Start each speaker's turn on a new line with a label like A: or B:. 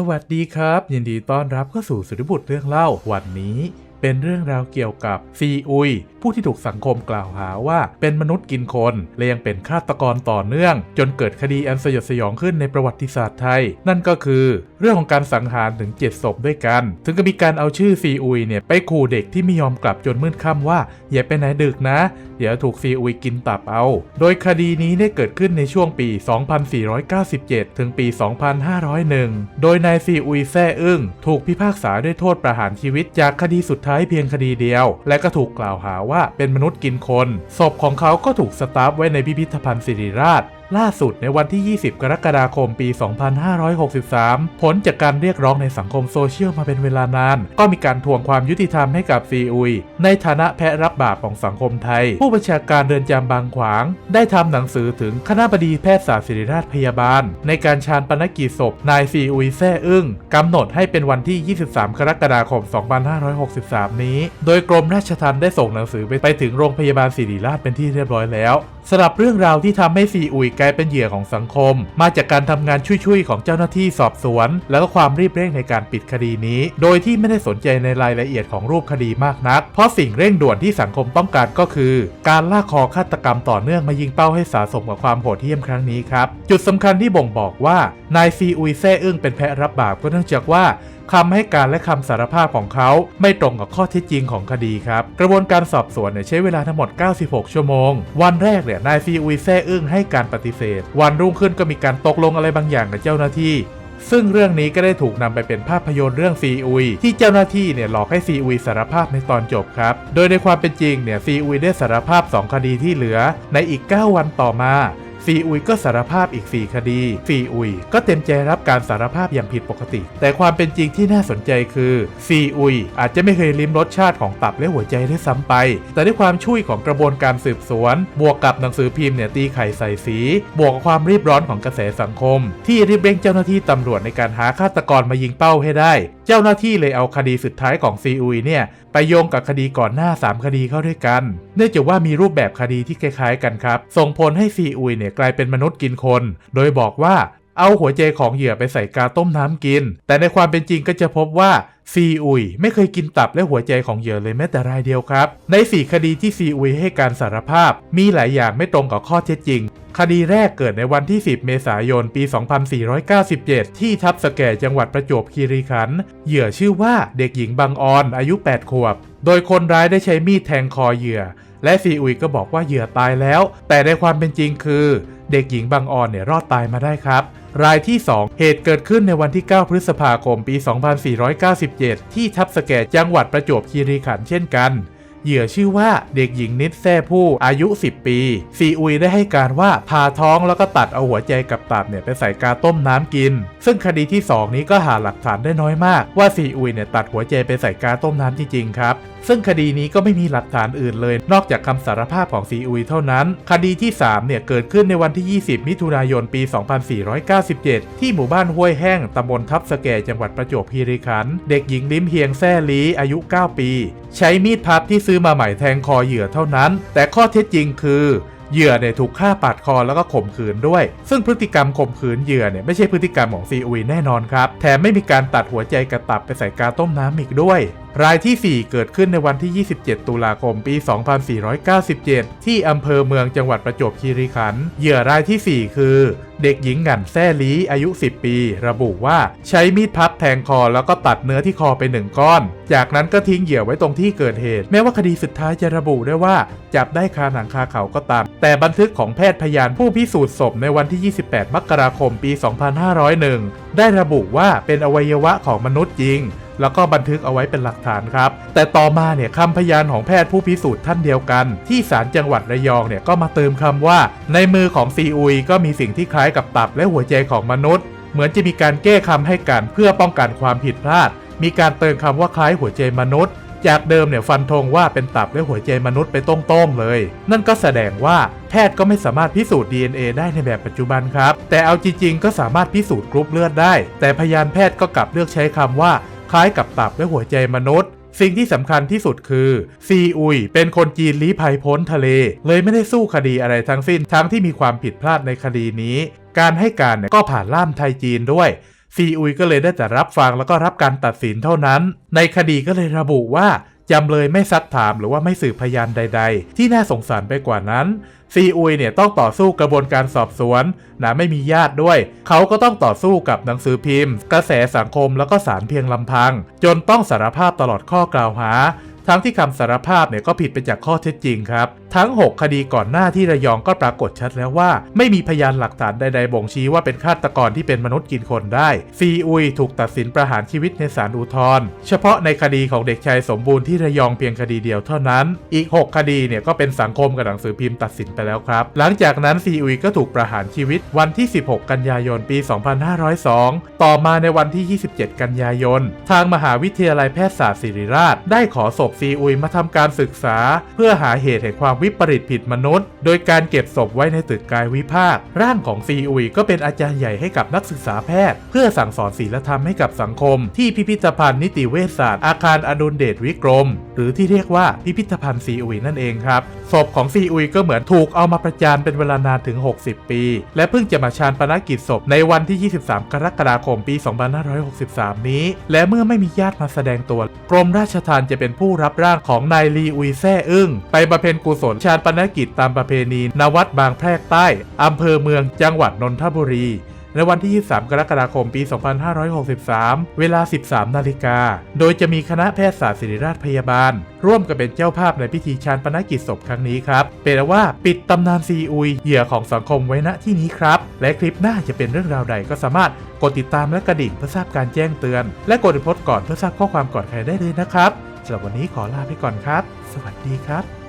A: สวัสดีครับ ยินดีต้อนรับเข้าสู่สุริบุตรเรื่องเล่าวันนี้ เป็นเรื่องราวเกี่ยวกับซีอุย ผู้ที่ถูกสังคมกล่าวหาว่าเป็นมนุษย์กินคน และยังเป็นฆาตกรต่อเนื่อง จนเกิดคดีอันสยดสยองขึ้นในประวัติศาสตร์ไทย นั่นก็คือเรื่องของการสังหารถึง 7 ศพด้วยกัน ถึงก็มีการเอาชื่อซีอุยเนี่ยไปขู่เด็กที่ไม่ยอมกลับจนมืดค่ำว่า อย่าไปไหนดึกนะ เดี๋ยวถูกซีอุยกินตับเอา โดยคดีนี้ได้เกิดขึ้นในช่วงปี 2497 ถึงปี 2501 โดยนายซีอุยแซ่อึ้งถูกพิพากษาด้วยโทษประหารชีวิตจากคดีสุดท้ายเพียงคดีเดียว และก็ถูกกล่าวหาว่าเป็นมนุษย์กินคน ศพของเขาก็ถูกสตาร์ฟไว้ในพิพิธภัณฑ์ศิริราชล่าสุดในวันที่ 20 กรกฎาคมปี 2563 ผลจากการเรียกร้องในสังคมโซเชียลมาเป็นเวลานาน ก็มีการทวงความยุติธรรมให้กับซีอุย ในฐานะแพะรับบาปของสังคมไทย ผู้บัญชาการเรือนจำบางขวาง ได้ทำหนังสือถึงคณะบดีแพทยศาสตร์ศิริราชพยาบาล ในการชาญปนกิจศพนายซีอุยแซ่อึ้งกำหนดให้เป็นวันที่ 23 กรกฎาคม 2563 นี้ โดยกรมราชทัณฑ์ได้ส่งหนังสือไปถึงโรงพยาบาลศิริราชเป็นที่เรียบร้อยแล้วสำหรับเรื่องราวที่ทำให้ซีอุยกลายเป็นเหยื่อของสังคม มาจากการทำงานช่วยๆของเจ้าหน้าที่สอบสวน แล้วก็ความรีบเร่งในการปิดคดีนี้ โดยที่ไม่ได้สนใจในรายละเอียดของรูปคดีมากนัก เพราะสิ่งเร่งด่วนที่สังคมต้องการก็คือ การล่าคอฆาตกรรมต่อเนื่องมายิงเป้าให้สะสมกับความโหดเหี้ยมครั้งนี้ครับ จุดสำคัญที่บ่งบอกว่านายซีอุยแซ่อึ้งเป็นแพะรับบาปก็เนื่องจากว่า คำให้การและคำสารภาพของเขาไม่ตรงกับข้อเท็จจริงของคดีครับ กระบวนการสอบสวนเนี่ยใช้เวลาทั้งหมด 96 ชั่วโมง วันแรกเนี่ยนายซีอุยแซ่อึ้งให้การปฏิเสธ วันรุ่งขึ้นก็มีการตกลงอะไรบางอย่างกับเจ้าหน้าที่ซึ่งเรื่องนี้ก็ได้ถูกนำไปเป็นภาพยนตร์เรื่องซีอุยที่เจ้าหน้าที่เนี่ยหลอกให้ซีอุยสารภาพในตอนจบครับ โดยในความเป็นจริงเนี่ยซีอุยได้สารภาพ 2 คดีที่เหลือในอีก 9 วันต่อมา ซีอุยก็สารภาพอีก 4 คดีซีอุยก็เต็มใจรับการสารภาพอย่างผิดปกติ แต่ความเป็นจริงที่น่าสนใจคือซีอุยอาจจะไม่เคยลิ้มรสชาติของตับและหัวใจได้ซ้ำไป แต่ด้วยความช่วยของกระบวนการสืบสวน บวกกับหนังสือพิมพ์เนี่ยตีไข่ใส่สี บวกกับความรีบร้อนของกระแสสังคม ที่รีบเร่งเจ้าหน้าที่ตำรวจในการหาฆาตกรมายิงเป้าให้ได้ เจ้าหน้าที่เลยเอาคดีสุดท้ายของซีอุยเนี่ยไปโยงกับคดีก่อนหน้า 3 คดีเข้าด้วยกัน เนื่องจากว่ามีรูปแบบคดีที่คล้ายๆกันครับ ส่งผลให้ซีอุยเนี่ยกลายเป็นมนุษย์กินคน โดยบอกว่าเอาหัวใจของเหยื่อไปใส่กาต้มน้ำกิน แต่ในความเป็นจริงก็จะพบว่าซีอุยไม่เคยกินตับและหัวใจของเหยื่อเลยแม้แต่รายเดียวครับ ใน 4 คดีที่ซีอุยให้การสารภาพ มีหลายอย่างไม่ตรงกับข้อเท็จจริง คดีแรกเกิดในวันที่ 10 เมษายน ปี 2497 ที่ทับสแก่จังหวัดประจวบคีรีขันธ์เหยื่อชื่อว่าเด็กหญิงบางออนอายุ 8 ขวบ โดยคนร้ายได้ใช้มีดแทงคอเหยื่อ และซีอุยก็บอกว่าเหยื่อตายแล้ว แต่ในความเป็นจริงคือ เด็กหญิงบางออนเนี่ยรอดตายมาได้ครับ รายที่ 2 เหตุเกิดขึ้นในวันที่ 9 พฤษภาคมปี 2497 ที่ทับสแก่จังหวัดประจวบคีรีขันธ์เช่นกัน เหยื่อชื่อว่าเด็กหญิงนิดแซ่ผู้อายุ 10 ปี ซีอุยได้ให้การว่าพาท้องแล้วก็ตัดเอาหัวใจกับตับเนี่ยไปใส่กาต้มน้ำกิน ซึ่งคดีที่ 2 นี้ก็หาหลักฐานได้น้อยมาก ว่าซีอุยเนี่ยตัดหัวใจไปใส่กาต้มน้ำจริงๆครับ ซึ่งคดีนี้ก็ไม่มีหลักฐานอื่นเลย นอกจากคำสารภาพของซีอุยเท่านั้น คดีที่ 3 เนี่ยเกิดขึ้นในวันที่ 20 มิถุนายนปี 2497 ที่หมู่บ้านห้วยแห้งตำบลทับสแกจังหวัดประจวบคีรีขันธ์เด็กหญิงลิ้มเฮียงแซ่ลีอายุ 9 ปี ใช้มีดพับที่ซื้อมาใหม่แทงคอเหยื่อเท่านั้น แต่ข้อเท็จจริงคือเหยื่อเนี่ยถูกฆ่าปาดคอแล้วก็ข่มขืนด้วย ซึ่งพฤติกรรมข่มขืนเหยื่อเนี่ยไม่ใช่พฤติกรรมของซีอุยแน่นอนครับ แถมไม่มีการตัดหัวใจกระตับไปใส่กาต้มน้ำอีกด้วย รายที่ 4 เกิดขึ้นในวันที่ 27 ตุลาคม ปี 2497 ที่อำเภอเมืองจังหวัดประจวบคีรีขันธ์ เหยื่อรายที่ 4 คือ เด็กหญิงหงันแซ่ลีอายุ 10 ปี ระบุว่าใช้มีดพับแทงคอแล้วก็ตัดเนื้อที่คอไปหนึ่งก้อน จากนั้นก็ทิ้งเหยื่อไว้ตรงที่เกิดเหตุ แม้ว่าคดีสุดท้ายจะระบุได้ว่า จับได้คาหนังคาเขาก็ตาม แต่บันทึกของแพทย์พยานผู้พิสูจน์ศพในวันที่ 28 มกราคม ปี 2501 ได้ระบุว่าเป็นอวัยวะของมนุษย์จริง แล้วก็บันทึกเอาไว้เป็นหลักฐานครับ แต่ต่อมาเนี่ยคำพยานของแพทย์ผู้พิสูจน์ท่านเดียวกัน ที่ศาลจังหวัดระยองเนี่ยก็มาเติมคำว่า ในมือของซีอุยก็มีสิ่งที่คล้ายกับตับและหัวใจของมนุษย์ เหมือนจะมีการแก้คำให้การเพื่อป้องกันความผิดพลาด มีการเติมคำว่าคล้ายหัวใจมนุษย์จากเดิมเนี่ยฟันธงว่าเป็นตับและหัวใจมนุษย์ไปตรงๆเลย นั่นก็แสดงว่าแพทย์ก็ไม่สามารถพิสูจน์ DNA ได้ในแบบปัจจุบันครับ แต่เอาจริงๆก็สามารถพิสูจน์กรุ๊ปเลือดได้ แต่พยานแพทย์ก็กลับเลือกใช้คำว่า คล้ายกับตับและหัวใจมนุษย์ สิ่งที่สำคัญที่สุดคือ ซีอุย เป็นคนจีนลี้ภัยพ้นทะเล เลยไม่ได้สู้คดีอะไรทั้งสิ้นทั้งที่มีความผิดพลาดในคดีนี้ การให้การเนี่ยก็ผ่านล่ามไทยจีนด้วยซีอุยก็เลยได้แต่รับฟังแล้วก็รับการตัดสินเท่านั้น ในคดีก็เลยระบุว่า จำเลยไม่ซักถามหรือว่าไม่สืบพยานใด ๆ ที่น่าสงสารไปกว่านั้นซีอุยเนี่ยต้องต่อสู้กระบวนการสอบสวนนะไม่มีญาติด้วย เขาก็ต้องต่อสู้กับหนังสือพิมพ์ กระแสสังคมแล้วก็สารเพียงลำพัง จนต้องสารภาพตลอดข้อกล่าวหา ทั้งที่คำสารภาพเนี่ยก็ผิดไปจากข้อเท็จจริงครับทั้ง 6 คดีก่อนหน้าที่ระยองก็ปรากฏชัดแล้วว่า ไม่มีพยานหลักฐานใด ๆ บ่งชี้ว่าเป็นฆาตกรที่เป็นมนุษย์กินคนได้ ซีอุยถูกตัดสินประหารชีวิตในศาลอุทธรณ์เฉพาะในคดีของเด็กชายสมบูรณ์ที่ระยองเพียงคดีเดียวเท่านั้น อีก 6 คดีเนี่ยก็เป็นสังคมกับหนังสือพิมพ์ตัดสินไปแล้วครับ หลังจากนั้นซีอุยก็ถูกประหารชีวิตวันที่ 16 กันยายนปี 2502 ต่อมาในวันที่ 27 กันยายน ทางมหาวิทยาลัยแพทยศาสตร์ศิริราช ได้ขอศพซีอุยมาทำการศึกษา เพื่อหาเหตุแห่งความวิปริตผิดมนุษย์ โดยการเก็บศพไว้ในตึกกายวิภาค ร่างของซีอุยก็เป็นอาจารย์ใหญ่ให้กับนักศึกษาแพทย์ เพื่อสั่งสอนศีลธรรมให้กับสังคม ที่พิพิธภัณฑ์นิติเวชศาสตร์อาคารอดุลเดชวิกรม หรือที่เรียกว่าพิพิธภัณฑ์ซีอุยนั่นเองครับ ศพของซีอุยก็เหมือนถูกเอามาประจานเป็นเวลานานถึง 60 ปี และเพิ่งจะมาชาญปนกิจศพในวันที่ 23 กรกฎาคมปี 2563 นี้ และเมื่อไม่มีญาติมาแสดงตัว กรมราชทัณฑ์จะเป็นผู้รับร่างของนายลีอุยแซ่อึ้งไปบำเพ็ญกุศลชาญปนกิจตามประเพณีณวัดบางแพรกใต้อำเภอเมืองจังหวัดนนทบุรี ในวันที่ 23 กรกฎาคม ปี 2563 เวลา 13 นาฬิกา โดยจะมีคณะแพทยศาสตร์ศิริราชพยาบาล ร่วมกันเป็นเจ้าภาพในพิธีชาญปนกิจศพครั้งนี้ครับ เป็นว่าปิดตำนานซีอุย เหยื่อของสังคมไว้ณที่นี้ครับ และคลิปหน้าจะเป็นเรื่องราวใดก็สามารถกดติดตามและกระดิ่งเพื่อทราบการแจ้งเตือน และกดติดโพสต์ก่อนเพื่อทราบข้อความก่อนใครได้เลยนะครับสำหรับวันนี้ขอลาไปก่อนครับ สวัสดีครับ